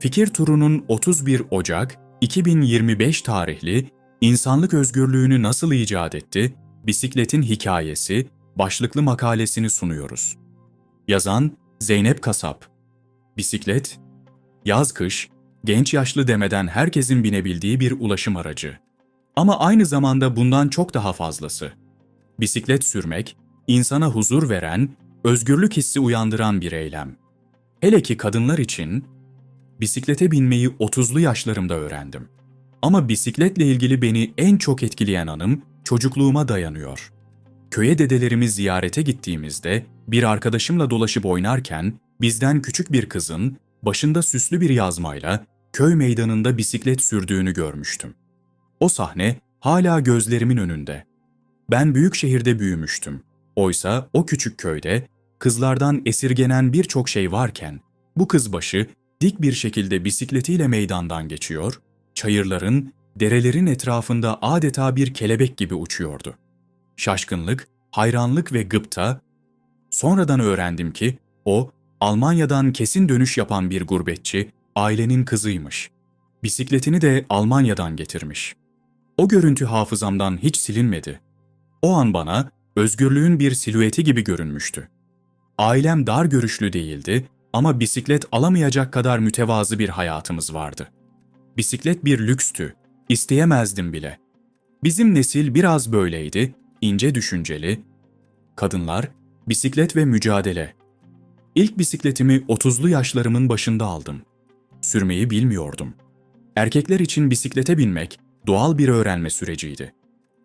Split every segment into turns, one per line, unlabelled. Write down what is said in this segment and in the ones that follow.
Fikir Turu'nun 31 Ocak 2025 tarihli İnsanlık Özgürlüğünü Nasıl İcat Etti? Bisikletin Hikayesi başlıklı makalesini sunuyoruz. Yazan Zeynep Kasap Bisiklet, yaz-kış, genç yaşlı demeden herkesin binebildiği bir ulaşım aracı. Ama aynı zamanda bundan çok daha fazlası. Bisiklet sürmek, insana huzur veren, özgürlük hissi uyandıran bir eylem. Hele ki kadınlar için bisiklete binmeyi 30'lu yaşlarımda öğrendim. Ama bisikletle ilgili beni en çok etkileyen anım çocukluğuma dayanıyor. Köye dedelerimi ziyarete gittiğimizde bir arkadaşımla dolaşıp oynarken bizden küçük bir kızın başında süslü bir yazmayla köy meydanında bisiklet sürdüğünü görmüştüm. O sahne hala gözlerimin önünde. Ben büyük şehirde büyümüştüm. Oysa o küçük köyde kızlardan esirgenen birçok şey varken bu kızbaşı dik bir şekilde bisikletiyle meydandan geçiyor, çayırların, derelerin etrafında adeta bir kelebek gibi uçuyordu. Şaşkınlık, hayranlık ve gıpta, sonradan öğrendim ki o Almanya'dan kesin dönüş yapan bir gurbetçi, ailenin kızıymış. Bisikletini de Almanya'dan getirmiş. O görüntü hafızamdan hiç silinmedi. O an bana özgürlüğün bir silüeti gibi görünmüştü. Ailem dar görüşlü değildi ama bisiklet alamayacak kadar mütevazı bir hayatımız vardı. Bisiklet bir lükstü, isteyemezdim bile. Bizim nesil biraz böyleydi, ince düşünceli. Kadınlar, bisiklet ve mücadele. İlk bisikletimi 30'lu yaşlarımın başında aldım. Sürmeyi bilmiyordum. Erkekler için bisiklete binmek doğal bir öğrenme süreciydi.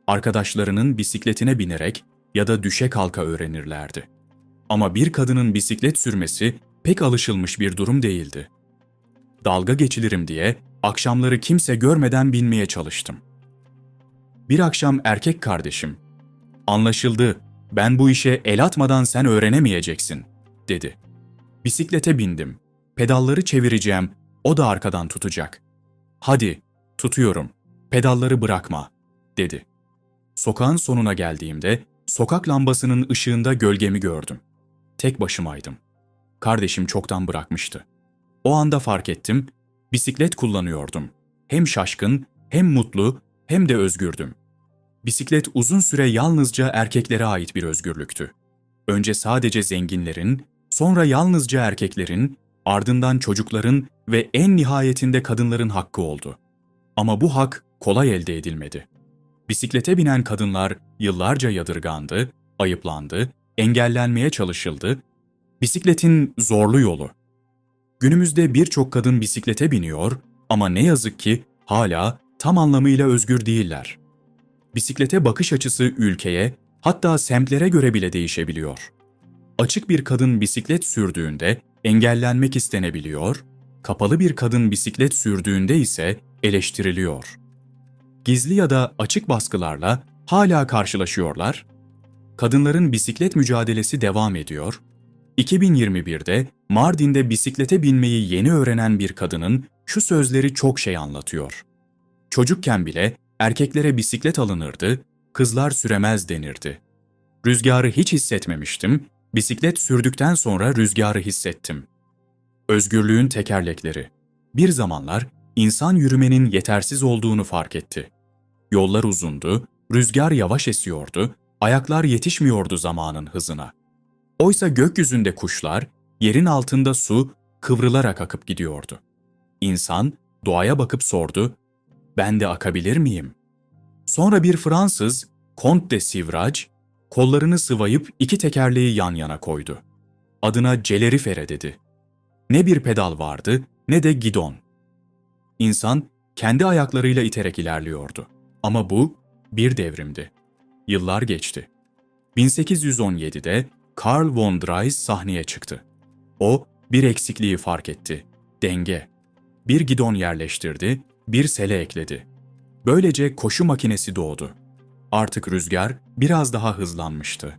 Arkadaşlarının bisikletine binerek ya da düşe kalka öğrenirlerdi. Ama bir kadının bisiklet sürmesi pek alışılmış bir durum değildi. Dalga geçilirim diye akşamları kimse görmeden binmeye çalıştım. Bir akşam erkek kardeşim, "Anlaşıldı. Ben bu işe el atmadan sen öğrenemeyeceksin." dedi. Bisiklete bindim. Pedalları çevireceğim. O da arkadan tutacak. "Hadi, tutuyorum. Pedalları bırakma." dedi. Sokağın sonuna geldiğimde sokak lambasının ışığında gölgemi gördüm. Tek başımaydım. Kardeşim çoktan bırakmıştı. O anda fark ettim, bisiklet kullanıyordum. Hem şaşkın, hem mutlu, hem de özgürdüm. Bisiklet uzun süre yalnızca erkeklere ait bir özgürlüktü. Önce sadece zenginlerin, sonra yalnızca erkeklerin, ardından çocukların ve en nihayetinde kadınların hakkı oldu. Ama bu hak kolay elde edilmedi. Bisiklete binen kadınlar yıllarca yadırgandı, ayıplandı, engellenmeye çalışıldı. Bisikletin zorlu yolu. Günümüzde birçok kadın bisiklete biniyor ama ne yazık ki hala tam anlamıyla özgür değiller. Bisiklete bakış açısı ülkeye, hatta semtlere göre bile değişebiliyor. Açık bir kadın bisiklet sürdüğünde engellenmek istenebiliyor, kapalı bir kadın bisiklet sürdüğünde ise eleştiriliyor. Gizli ya da açık baskılarla hala karşılaşıyorlar. Kadınların bisiklet mücadelesi devam ediyor. 2021'de Mardin'de bisiklete binmeyi yeni öğrenen bir kadının şu sözleri çok şey anlatıyor. Çocukken bile erkeklere bisiklet alınırdı, kızlar süremez denirdi. Rüzgarı hiç hissetmemiştim, bisiklet sürdükten sonra rüzgarı hissettim. Özgürlüğün tekerlekleri. Bir zamanlar insan yürümenin yetersiz olduğunu fark etti. Yollar uzundu, rüzgar yavaş esiyordu, ayaklar yetişmiyordu zamanın hızına. Oysa gökyüzünde kuşlar, yerin altında su kıvrılarak akıp gidiyordu. İnsan doğaya bakıp sordu, ben de akabilir miyim? Sonra bir Fransız, Comte de Sivrage, kollarını sıvayıp iki tekerleği yan yana koydu. Adına Celerifere dedi. Ne bir pedal vardı ne de gidon. İnsan kendi ayaklarıyla iterek ilerliyordu. Ama bu bir devrimdi. Yıllar geçti. 1817'de Karl von Drais sahneye çıktı. O bir eksikliği fark etti. Denge. Bir gidon yerleştirdi, bir sele ekledi. Böylece koşu makinesi doğdu. Artık rüzgar biraz daha hızlanmıştı.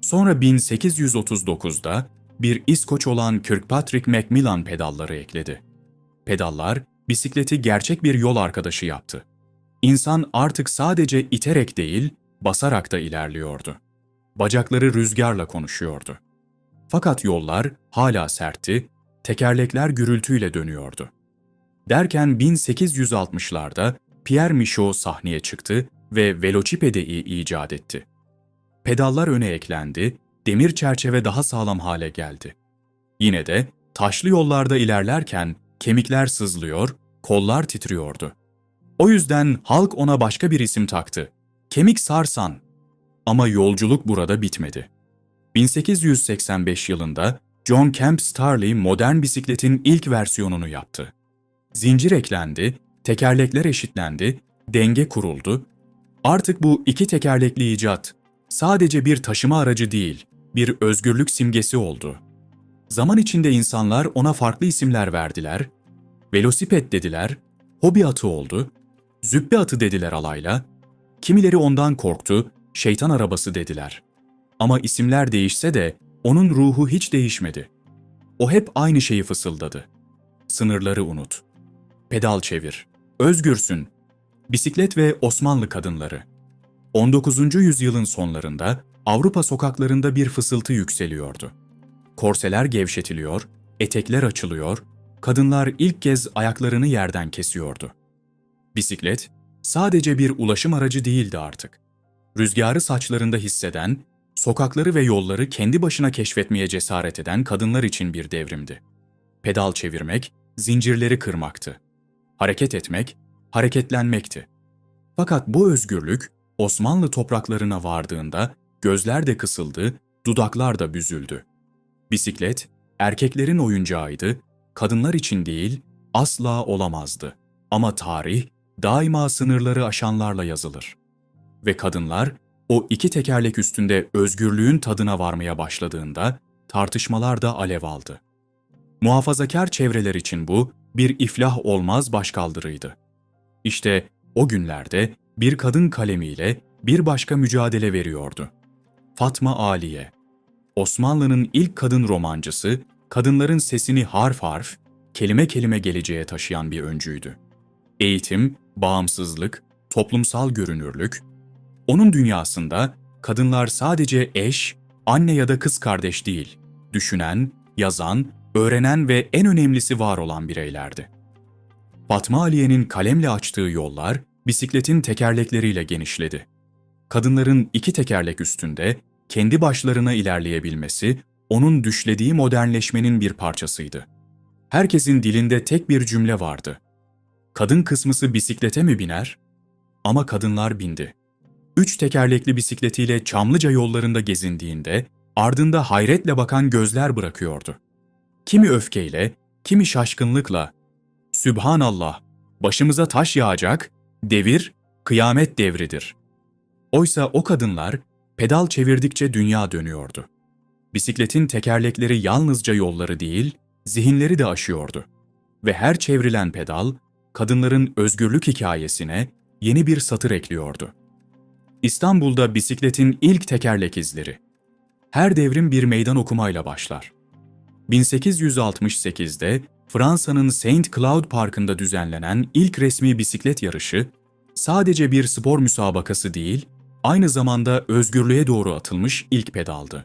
Sonra 1839'da bir İskoç olan Kirkpatrick Macmillan pedalları ekledi. Pedallar bisikleti gerçek bir yol arkadaşı yaptı. İnsan artık sadece iterek değil, basarak da ilerliyordu. Bacakları rüzgarla konuşuyordu. Fakat yollar hala sertti, tekerlekler gürültüyle dönüyordu. Derken 1860'larda Pierre Michaud sahneye çıktı ve velocipedeyi icat etti. Pedallar öne eklendi, demir çerçeve daha sağlam hale geldi. Yine de taşlı yollarda ilerlerken kemikler sızlıyor, kollar titriyordu. O yüzden halk ona başka bir isim taktı. Kemik Sarsan. Ama yolculuk burada bitmedi. 1885 yılında John Kemp Starley modern bisikletin ilk versiyonunu yaptı. Zincir eklendi, tekerlekler eşitlendi, denge kuruldu. Artık bu iki tekerlekli icat sadece bir taşıma aracı değil, bir özgürlük simgesi oldu. Zaman içinde insanlar ona farklı isimler verdiler. Velosiped dediler, hobi atı oldu, züppe atı dediler alayla, kimileri ondan korktu, şeytan arabası dediler. Ama isimler değişse de onun ruhu hiç değişmedi. O hep aynı şeyi fısıldadı. Sınırları unut. Pedal çevir. Özgürsün. Bisiklet ve Osmanlı kadınları. 19. yüzyılın sonlarında Avrupa sokaklarında bir fısıltı yükseliyordu. Korseler gevşetiliyor, etekler açılıyor, kadınlar ilk kez ayaklarını yerden kesiyordu. Bisiklet sadece bir ulaşım aracı değildi artık. Rüzgarı saçlarında hisseden, sokakları ve yolları kendi başına keşfetmeye cesaret eden kadınlar için bir devrimdi. Pedal çevirmek, zincirleri kırmaktı. Hareket etmek, hareketlenmekti. Fakat bu özgürlük Osmanlı topraklarına vardığında gözler de kısıldı, dudaklar da büzüldü. Bisiklet, erkeklerin oyuncağıydı, kadınlar için değil, asla olamazdı. Ama tarih, daima sınırları aşanlarla yazılır. Ve kadınlar, o iki tekerlek üstünde özgürlüğün tadına varmaya başladığında, tartışmalar da alev aldı. Muhafazakar çevreler için bu, bir iflah olmaz başkaldırıydı. İşte o günlerde bir kadın kalemiyle bir başka mücadele veriyordu. Fatma Aliye. Osmanlı'nın ilk kadın romancısı, kadınların sesini harf harf, kelime kelime geleceğe taşıyan bir öncüydü. Eğitim, bağımsızlık, toplumsal görünürlük, onun dünyasında kadınlar sadece eş, anne ya da kız kardeş değil, düşünen, yazan, öğrenen ve en önemlisi var olan bireylerdi. Fatma Aliye'nin kalemle açtığı yollar bisikletin tekerlekleriyle genişledi. Kadınların iki tekerlek üstünde kendi başlarına ilerleyebilmesi onun düşlediği modernleşmenin bir parçasıydı. Herkesin dilinde tek bir cümle vardı. Kadın kısmısı bisiklete mi biner? Ama kadınlar bindi. Üç tekerlekli bisikletiyle Çamlıca yollarında gezindiğinde ardında hayretle bakan gözler bırakıyordu. Kimi öfkeyle, kimi şaşkınlıkla Sübhanallah, başımıza taş yağacak, devir, kıyamet devridir. Oysa o kadınlar pedal çevirdikçe dünya dönüyordu. Bisikletin tekerlekleri yalnızca yolları değil, zihinleri de aşıyordu. Ve her çevrilen pedal, kadınların özgürlük hikayesine yeni bir satır ekliyordu. İstanbul'da bisikletin ilk tekerlek izleri. Her devrim bir meydan okumayla başlar. 1868'de Fransa'nın Saint Cloud Parkı'nda düzenlenen ilk resmi bisiklet yarışı, sadece bir spor müsabakası değil, aynı zamanda özgürlüğe doğru atılmış ilk pedaldı.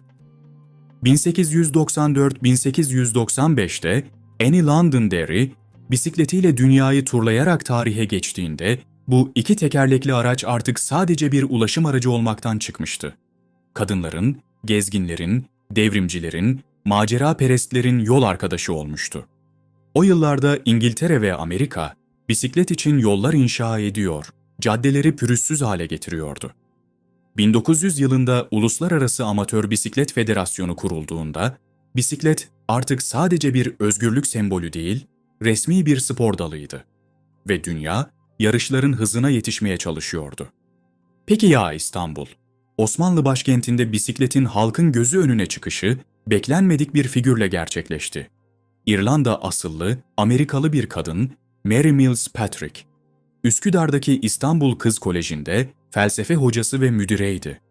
1894-1895'te Annie Londonderry, bisikletiyle dünyayı turlayarak tarihe geçtiğinde bu iki tekerlekli araç artık sadece bir ulaşım aracı olmaktan çıkmıştı. Kadınların, gezginlerin, devrimcilerin, macera perestlerin yol arkadaşı olmuştu. O yıllarda İngiltere ve Amerika bisiklet için yollar inşa ediyor, caddeleri pürüzsüz hale getiriyordu. 1900 yılında Uluslararası Amatör Bisiklet Federasyonu kurulduğunda bisiklet artık sadece bir özgürlük sembolü değil, resmi bir spor dalıydı ve dünya yarışların hızına yetişmeye çalışıyordu. Peki ya İstanbul? Osmanlı başkentinde bisikletin halkın gözü önüne çıkışı beklenmedik bir figürle gerçekleşti. İrlanda asıllı, Amerikalı bir kadın Mary Mills Patrick. Üsküdar'daki İstanbul Kız Koleji'nde felsefe hocası ve müdüreydi.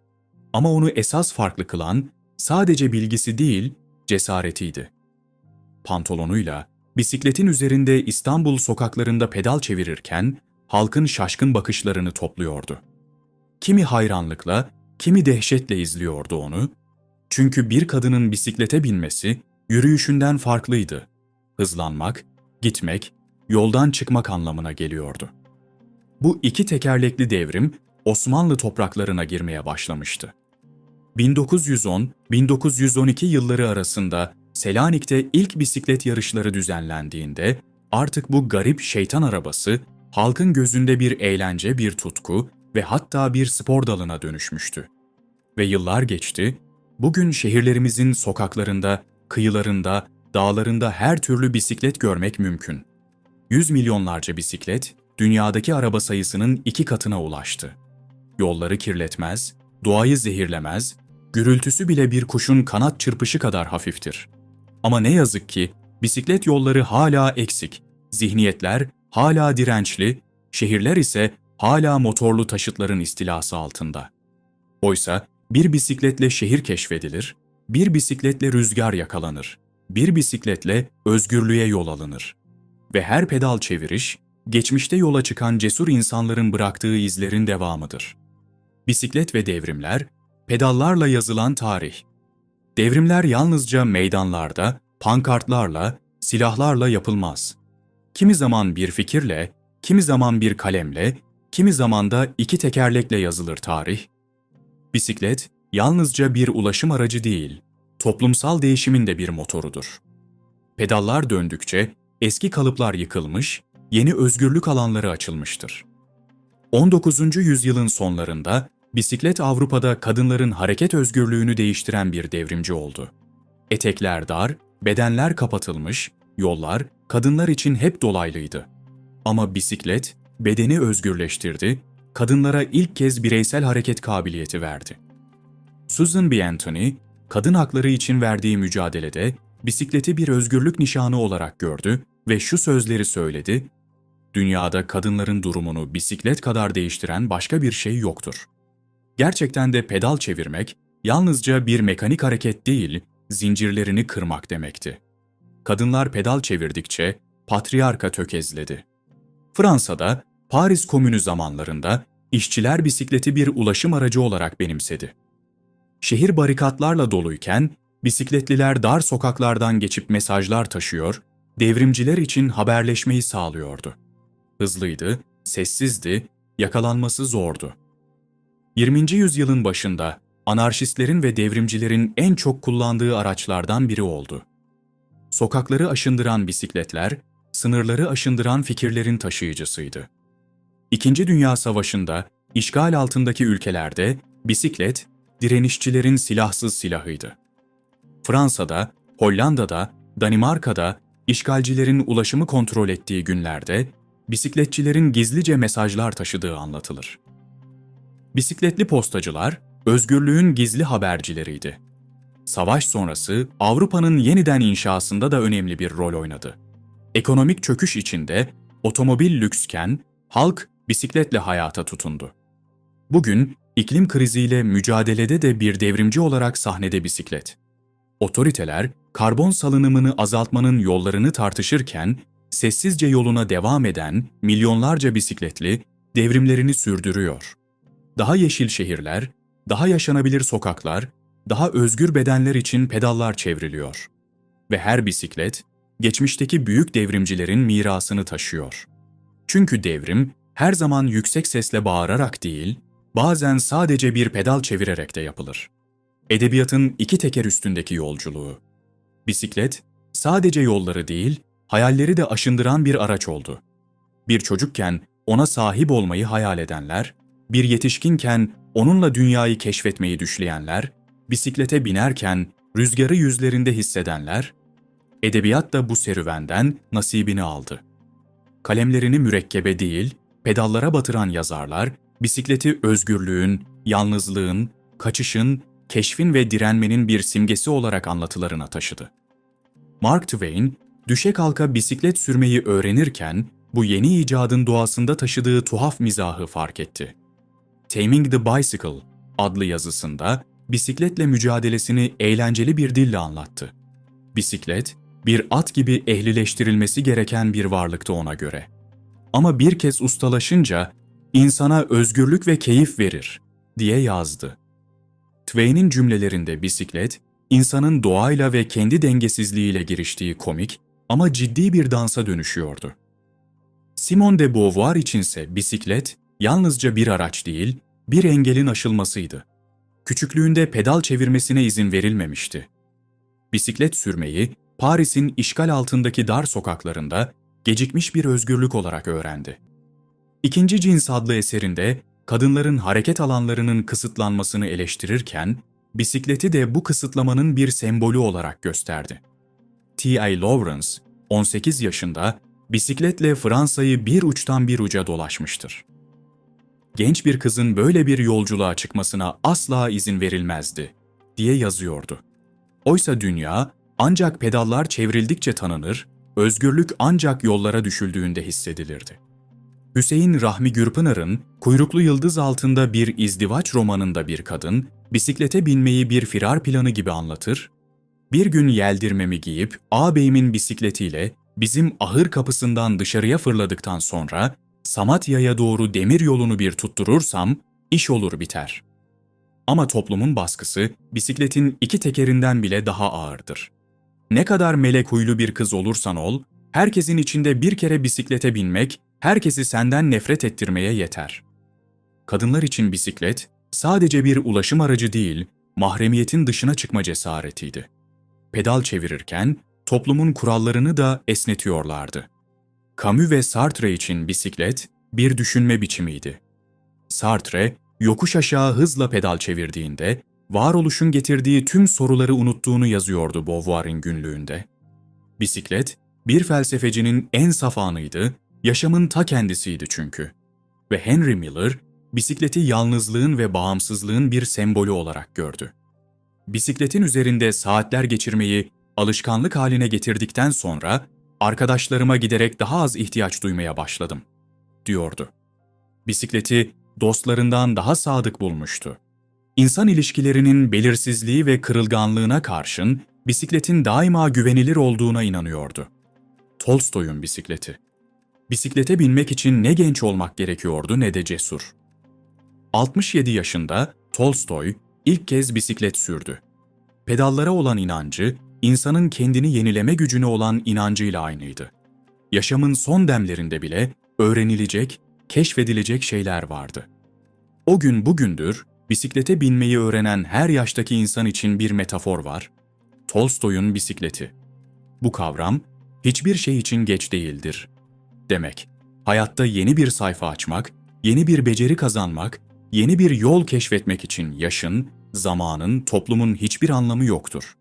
Ama onu esas farklı kılan sadece bilgisi değil, cesaretiydi. Pantolonuyla bisikletin üzerinde İstanbul sokaklarında pedal çevirirken halkın şaşkın bakışlarını topluyordu. Kimi hayranlıkla, kimi dehşetle izliyordu onu. Çünkü bir kadının bisiklete binmesi yürüyüşünden farklıydı. Hızlanmak, gitmek, yoldan çıkmak anlamına geliyordu. Bu iki tekerlekli devrim Osmanlı topraklarına girmeye başlamıştı. 1910-1912 yılları arasında Selanik'te ilk bisiklet yarışları düzenlendiğinde artık bu garip şeytan arabası halkın gözünde bir eğlence, bir tutku ve hatta bir spor dalına dönüşmüştü. Ve yıllar geçti, bugün şehirlerimizin sokaklarında, kıyılarında, dağlarında her türlü bisiklet görmek mümkün. Yüz milyonlarca bisiklet, dünyadaki araba sayısının iki katına ulaştı. Yolları kirletmez, doğayı zehirlemez, gürültüsü bile bir kuşun kanat çırpışı kadar hafiftir. Ama ne yazık ki bisiklet yolları hala eksik, zihniyetler hala dirençli, şehirler ise hala motorlu taşıtların istilası altında. Oysa bir bisikletle şehir keşfedilir, bir bisikletle rüzgar yakalanır, bir bisikletle özgürlüğe yol alınır. Ve her pedal çeviriş, geçmişte yola çıkan cesur insanların bıraktığı izlerin devamıdır. Bisiklet ve devrimler, pedallarla yazılan tarih. Devrimler yalnızca meydanlarda, pankartlarla, silahlarla yapılmaz. Kimi zaman bir fikirle, kimi zaman bir kalemle, kimi zaman da iki tekerlekle yazılır tarih. Bisiklet, yalnızca bir ulaşım aracı değil, toplumsal değişimin de bir motorudur. Pedallar döndükçe eski kalıplar yıkılmış, yeni özgürlük alanları açılmıştır. 19. yüzyılın sonlarında bisiklet Avrupa'da kadınların hareket özgürlüğünü değiştiren bir devrimci oldu. Etekler dar, bedenler kapatılmış, yollar kadınlar için hep dolaylıydı. Ama bisiklet bedeni özgürleştirdi, kadınlara ilk kez bireysel hareket kabiliyeti verdi. Susan B. Anthony, kadın hakları için verdiği mücadelede bisikleti bir özgürlük nişanı olarak gördü ve şu sözleri söyledi, Dünyada kadınların durumunu bisiklet kadar değiştiren başka bir şey yoktur. Gerçekten de pedal çevirmek, yalnızca bir mekanik hareket değil, zincirlerini kırmak demekti. Kadınlar pedal çevirdikçe patriarka tökezledi. Fransa'da, Paris Komünü zamanlarında işçiler bisikleti bir ulaşım aracı olarak benimsedi. Şehir barikatlarla doluyken bisikletliler dar sokaklardan geçip mesajlar taşıyor, devrimciler için haberleşmeyi sağlıyordu. Hızlıydı, sessizdi, yakalanması zordu. 20. yüzyılın başında anarşistlerin ve devrimcilerin en çok kullandığı araçlardan biri oldu. Sokakları aşındıran bisikletler, sınırları aşındıran fikirlerin taşıyıcısıydı. İkinci Dünya Savaşı'nda işgal altındaki ülkelerde bisiklet, direnişçilerin silahsız silahıydı. Fransa'da, Hollanda'da, Danimarka'da işgalcilerin ulaşımı kontrol ettiği günlerde bisikletçilerin gizlice mesajlar taşıdığı anlatılır. Bisikletli postacılar, özgürlüğün gizli habercileriydi. Savaş sonrası Avrupa'nın yeniden inşasında da önemli bir rol oynadı. Ekonomik çöküş içinde otomobil lüksken halk bisikletle hayata tutundu. Bugün iklim kriziyle mücadelede de bir devrimci olarak sahnede bisiklet. Otoriteler karbon salınımını azaltmanın yollarını tartışırken sessizce yoluna devam eden milyonlarca bisikletli devrimlerini sürdürüyor. Daha yeşil şehirler, daha yaşanabilir sokaklar, daha özgür bedenler için pedallar çevriliyor. Ve her bisiklet, geçmişteki büyük devrimcilerin mirasını taşıyor. Çünkü devrim her zaman yüksek sesle bağırarak değil, bazen sadece bir pedal çevirerek de yapılır. Edebiyatın iki teker üstündeki yolculuğu. Bisiklet, sadece yolları değil, hayalleri de aşındıran bir araç oldu. Bir çocukken ona sahip olmayı hayal edenler, bir yetişkinken onunla dünyayı keşfetmeyi düşleyenler, bisiklete binerken rüzgarı yüzlerinde hissedenler, edebiyat da bu serüvenden nasibini aldı. Kalemlerini mürekkebe değil, pedallara batıran yazarlar, bisikleti özgürlüğün, yalnızlığın, kaçışın, keşfin ve direnmenin bir simgesi olarak anlatılarına taşıdı. Mark Twain, düşe kalka bisiklet sürmeyi öğrenirken bu yeni icadın doğasında taşıdığı tuhaf mizahı fark etti. Taming the Bicycle adlı yazısında bisikletle mücadelesini eğlenceli bir dille anlattı. Bisiklet, bir at gibi ehlileştirilmesi gereken bir varlıktı ona göre. Ama bir kez ustalaşınca insana özgürlük ve keyif verir diye yazdı. Twain'in cümlelerinde bisiklet, insanın doğayla ve kendi dengesizliğiyle giriştiği komik ama ciddi bir dansa dönüşüyordu. Simone de Beauvoir içinse bisiklet yalnızca bir araç değil, bir engelin aşılmasıydı. Küçüklüğünde pedal çevirmesine izin verilmemişti. Bisiklet sürmeyi Paris'in işgal altındaki dar sokaklarında gecikmiş bir özgürlük olarak öğrendi. İkinci Cins adlı eserinde kadınların hareket alanlarının kısıtlanmasını eleştirirken, bisikleti de bu kısıtlamanın bir sembolü olarak gösterdi. T.I. Lawrence, 18 yaşında bisikletle Fransa'yı bir uçtan bir uca dolaşmıştır. Genç bir kızın böyle bir yolculuğa çıkmasına asla izin verilmezdi, diye yazıyordu. Oysa dünya ancak pedallar çevrildikçe tanınır, özgürlük ancak yollara düşüldüğünde hissedilirdi. Hüseyin Rahmi Gürpınar'ın Kuyruklu Yıldız Altında Bir İzdivaç romanında bir kadın, bisiklete binmeyi bir firar planı gibi anlatır, bir gün yeldirmemi giyip ağabeyimin bisikletiyle bizim ahır kapısından dışarıya fırladıktan sonra Samatya'ya doğru demir yolunu bir tutturursam iş olur biter. Ama toplumun baskısı bisikletin iki tekerinden bile daha ağırdır. Ne kadar melek huylu bir kız olursan ol, herkesin içinde bir kere bisiklete binmek, herkesi senden nefret ettirmeye yeter. Kadınlar için bisiklet, sadece bir ulaşım aracı değil, mahremiyetin dışına çıkma cesaretiydi. Pedal çevirirken, toplumun kurallarını da esnetiyorlardı. Camus ve Sartre için bisiklet, bir düşünme biçimiydi. Sartre, yokuş aşağı hızla pedal çevirdiğinde, varoluşun getirdiği tüm soruları unuttuğunu yazıyordu Beauvoir'in günlüğünde. Bisiklet, bir felsefecinin en saf anıydı, yaşamın ta kendisiydi çünkü. Ve Henry Miller, bisikleti yalnızlığın ve bağımsızlığın bir sembolü olarak gördü. Bisikletin üzerinde saatler geçirmeyi alışkanlık haline getirdikten sonra arkadaşlarıma giderek daha az ihtiyaç duymaya başladım, diyordu. Bisikleti dostlarından daha sadık bulmuştu. İnsan ilişkilerinin belirsizliği ve kırılganlığına karşın bisikletin daima güvenilir olduğuna inanıyordu. Tolstoy'un bisikleti. Bisiklete binmek için ne genç olmak gerekiyordu ne de cesur. 67 yaşında Tolstoy ilk kez bisiklet sürdü. Pedallara olan inancı, insanın kendini yenileme gücüne olan inancıyla aynıydı. Yaşamın son demlerinde bile öğrenilecek, keşfedilecek şeyler vardı. O gün bugündür bisiklete binmeyi öğrenen her yaştaki insan için bir metafor var. Tolstoy'un bisikleti. Bu kavram hiçbir şey için geç değildir. Demek, hayatta yeni bir sayfa açmak, yeni bir beceri kazanmak, yeni bir yol keşfetmek için yaşın, zamanın, toplumun hiçbir anlamı yoktur.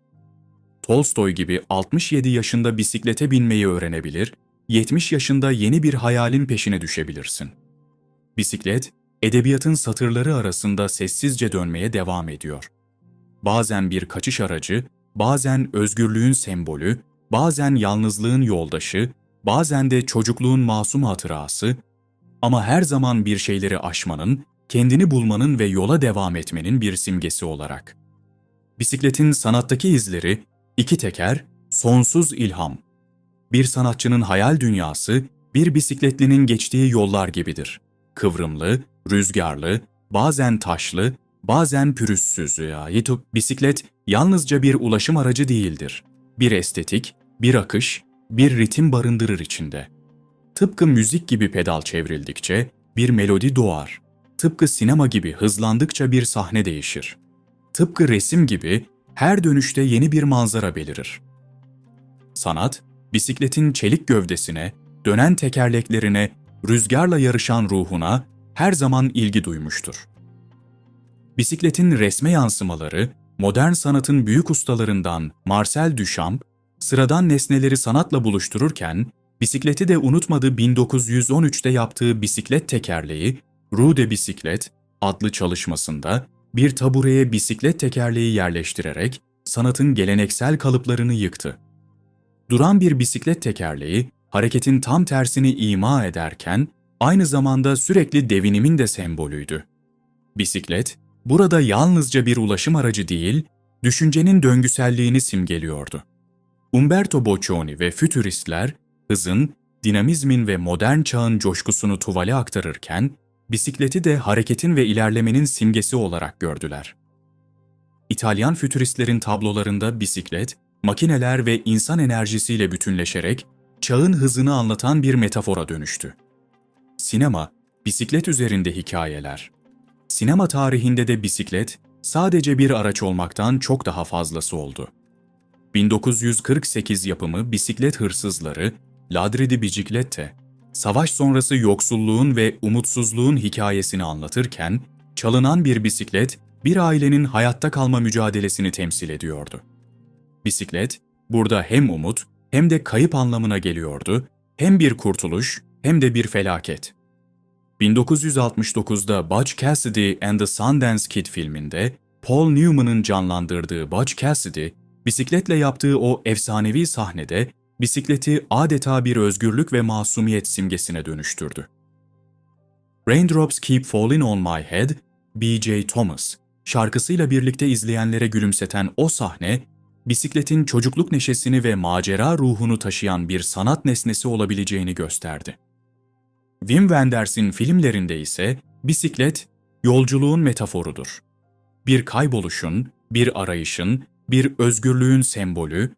Tolstoy gibi 67 yaşında bisiklete binmeyi öğrenebilir, 70 yaşında yeni bir hayalin peşine düşebilirsin. Bisiklet, edebiyatın satırları arasında sessizce dönmeye devam ediyor. Bazen bir kaçış aracı, bazen özgürlüğün sembolü, bazen yalnızlığın yoldaşı, bazen de çocukluğun masum hatırası ama her zaman bir şeyleri aşmanın, kendini bulmanın ve yola devam etmenin bir simgesi olarak. Bisikletin sanattaki izleri, iki teker, sonsuz ilham. Bir sanatçının hayal dünyası, bir bisikletlinin geçtiği yollar gibidir. Kıvrımlı, rüzgarlı, bazen taşlı, bazen pürüzsüz ya. Bisiklet yalnızca bir ulaşım aracı değildir. Bir estetik, bir akış, bir ritim barındırır içinde. Tıpkı müzik gibi pedal çevrildikçe bir melodi doğar. Tıpkı sinema gibi hızlandıkça bir sahne değişir. Tıpkı resim gibi her dönüşte yeni bir manzara belirir. Sanat, bisikletin çelik gövdesine, dönen tekerleklerine, rüzgarla yarışan ruhuna her zaman ilgi duymuştur. Bisikletin resme yansımaları, modern sanatın büyük ustalarından Marcel Duchamp, sıradan nesneleri sanatla buluştururken, bisikleti de unutmadı 1913'te yaptığı bisiklet tekerleği, Rue de Bisiklet adlı çalışmasında bir tabureye bisiklet tekerleği yerleştirerek sanatın geleneksel kalıplarını yıktı. Duran bir bisiklet tekerleği, hareketin tam tersini ima ederken, aynı zamanda sürekli devinimin de sembolüydü. Bisiklet, burada yalnızca bir ulaşım aracı değil, düşüncenin döngüselliğini simgeliyordu. Umberto Boccioni ve fütüristler, hızın, dinamizmin ve modern çağın coşkusunu tuvale aktarırken, bisikleti de hareketin ve ilerlemenin simgesi olarak gördüler. İtalyan fütüristlerin tablolarında bisiklet, makineler ve insan enerjisiyle bütünleşerek çağın hızını anlatan bir metafora dönüştü. Sinema, bisiklet üzerinde hikayeler. Sinema tarihinde de bisiklet sadece bir araç olmaktan çok daha fazlası oldu. 1948 yapımı Bisiklet Hırsızları, Ladri di Biciclette, savaş sonrası yoksulluğun ve umutsuzluğun hikayesini anlatırken, çalınan bir bisiklet bir ailenin hayatta kalma mücadelesini temsil ediyordu. Bisiklet, burada hem umut hem de kayıp anlamına geliyordu, hem bir kurtuluş hem de bir felaket. 1969'da Butch Cassidy and the Sundance Kid filminde Paul Newman'ın canlandırdığı Butch Cassidy, bisikletle yaptığı o efsanevi sahnede bisikleti adeta bir özgürlük ve masumiyet simgesine dönüştürdü. Raindrops Keep Falling on My Head, B.J. Thomas, şarkısıyla birlikte izleyenlere gülümseten o sahne, bisikletin çocukluk neşesini ve macera ruhunu taşıyan bir sanat nesnesi olabileceğini gösterdi. Wim Wenders'in filmlerinde ise bisiklet yolculuğun metaforudur. Bir kayboluşun, bir arayışın, bir özgürlüğün sembolü,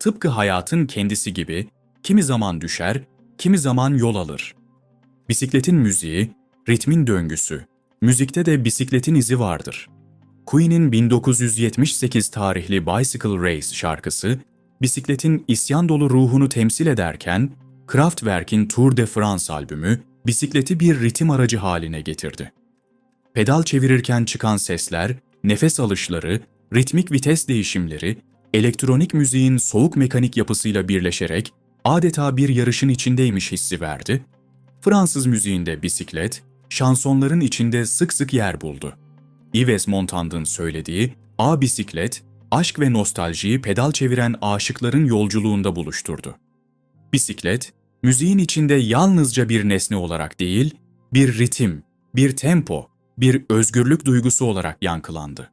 tıpkı hayatın kendisi gibi kimi zaman düşer, kimi zaman yol alır. Bisikletin müziği, ritmin döngüsü, müzikte de bisikletin izi vardır. Queen'in 1978 tarihli Bicycle Race şarkısı, bisikletin isyan dolu ruhunu temsil ederken, Kraftwerk'in Tour de France albümü bisikleti bir ritim aracı haline getirdi. Pedal çevirirken çıkan sesler, nefes alışları, ritmik vites değişimleri, elektronik müziğin soğuk mekanik yapısıyla birleşerek adeta bir yarışın içindeymiş hissi verdi. Fransız müziğinde bisiklet, şansonların içinde sık sık yer buldu. Yves Montand'ın söylediği A bisiklet, aşk ve nostaljiyi pedal çeviren aşıkların yolculuğunda buluşturdu. Bisiklet, müziğin içinde yalnızca bir nesne olarak değil, bir ritim, bir tempo, bir özgürlük duygusu olarak yankılandı.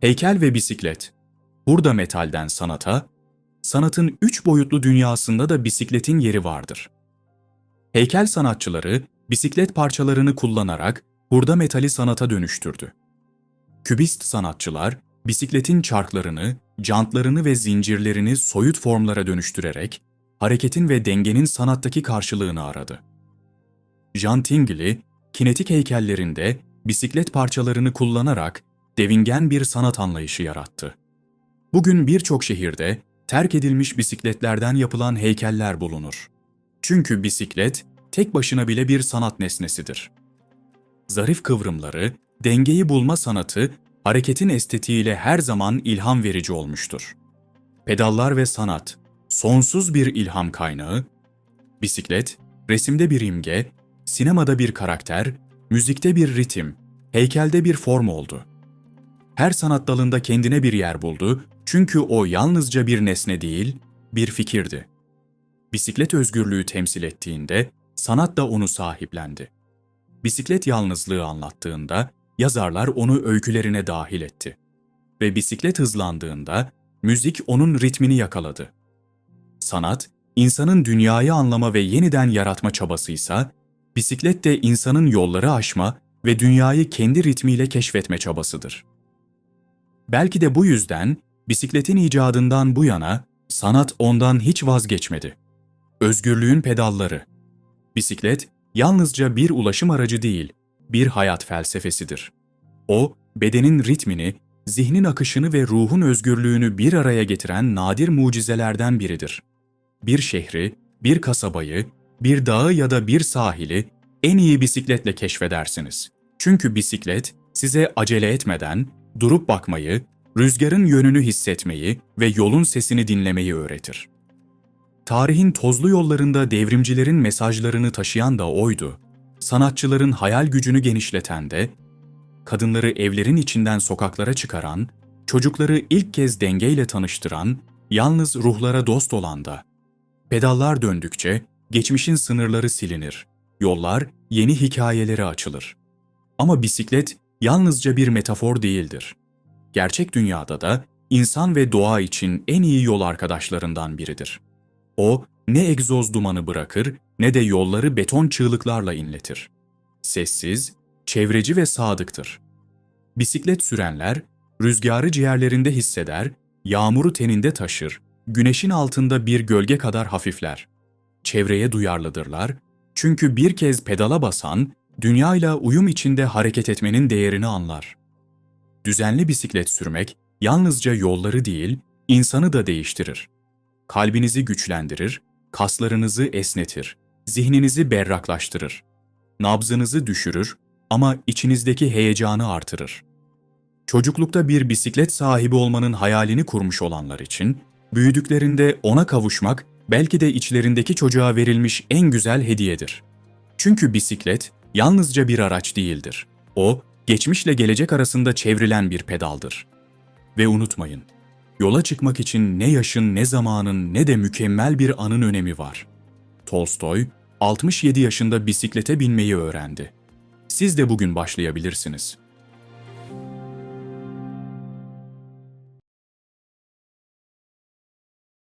Heykel ve bisiklet, burada metalden sanata, sanatın üç boyutlu dünyasında da bisikletin yeri vardır. Heykel sanatçıları bisiklet parçalarını kullanarak hurda metali sanata dönüştürdü. Kübist sanatçılar bisikletin çarklarını, jantlarını ve zincirlerini soyut formlara dönüştürerek hareketin ve dengenin sanattaki karşılığını aradı. Jean Tinguely, kinetik heykellerinde bisiklet parçalarını kullanarak devingen bir sanat anlayışı yarattı. Bugün birçok şehirde terk edilmiş bisikletlerden yapılan heykeller bulunur. Çünkü bisiklet tek başına bile bir sanat nesnesidir. Zarif kıvrımları, dengeyi bulma sanatı, hareketin estetiğiyle her zaman ilham verici olmuştur. Pedallar ve sanat, sonsuz bir ilham kaynağı, bisiklet, resimde bir imge, sinemada bir karakter, müzikte bir ritim, heykelde bir form oldu. Her sanat dalında kendine bir yer buldu çünkü o yalnızca bir nesne değil, bir fikirdi. Bisiklet özgürlüğü temsil ettiğinde sanat da onu sahiplendi. Bisiklet yalnızlığı anlattığında yazarlar onu öykülerine dahil etti. Ve bisiklet hızlandığında müzik onun ritmini yakaladı. Sanat, insanın dünyayı anlama ve yeniden yaratma çabasıysa, bisiklet de insanın yolları aşma ve dünyayı kendi ritmiyle keşfetme çabasıdır. Belki de bu yüzden bisikletin icadından bu yana sanat ondan hiç vazgeçmedi. Özgürlüğün pedalları. Bisiklet yalnızca bir ulaşım aracı değil, bir hayat felsefesidir. O, bedenin ritmini, zihnin akışını ve ruhun özgürlüğünü bir araya getiren nadir mucizelerden biridir. Bir şehri, bir kasabayı, bir dağı ya da bir sahili en iyi bisikletle keşfedersiniz. Çünkü bisiklet size acele etmeden durup bakmayı, rüzgarın yönünü hissetmeyi ve yolun sesini dinlemeyi öğretir. Tarihin tozlu yollarında devrimcilerin mesajlarını taşıyan da oydu. Sanatçıların hayal gücünü genişleten de, kadınları evlerin içinden sokaklara çıkaran, çocukları ilk kez dengeyle tanıştıran, yalnız ruhlara dost olan da. Pedallar döndükçe geçmişin sınırları silinir, yollar yeni hikayelere açılır. Ama bisiklet yalnızca bir metafor değildir. Gerçek dünyada da insan ve doğa için en iyi yol arkadaşlarından biridir. O ne egzoz dumanı bırakır ne de yolları beton çığlıklarla inletir. Sessiz, çevreci ve sadıktır. Bisiklet sürenler rüzgarı ciğerlerinde hisseder, yağmuru teninde taşır, güneşin altında bir gölge kadar hafifler. Çevreye duyarlıdırlar, Çünkü bir kez pedala basan, dünyayla uyum içinde hareket etmenin değerini anlar. Düzenli bisiklet sürmek yalnızca yolları değil, insanı da değiştirir. Kalbinizi güçlendirir, kaslarınızı esnetir, zihninizi berraklaştırır. Nabzınızı düşürür ama içinizdeki heyecanı artırır. Çocuklukta bir bisiklet sahibi olmanın hayalini kurmuş olanlar için, büyüdüklerinde ona kavuşmak belki de içlerindeki çocuğa verilmiş en güzel hediyedir. Çünkü bisiklet yalnızca bir araç değildir. O, geçmişle gelecek arasında çevrilen bir pedaldır. Ve unutmayın, yola çıkmak için ne yaşın ne zamanın ne de mükemmel bir anın önemi var. Tolstoy, 67 yaşında bisiklete binmeyi öğrendi. Siz de bugün başlayabilirsiniz.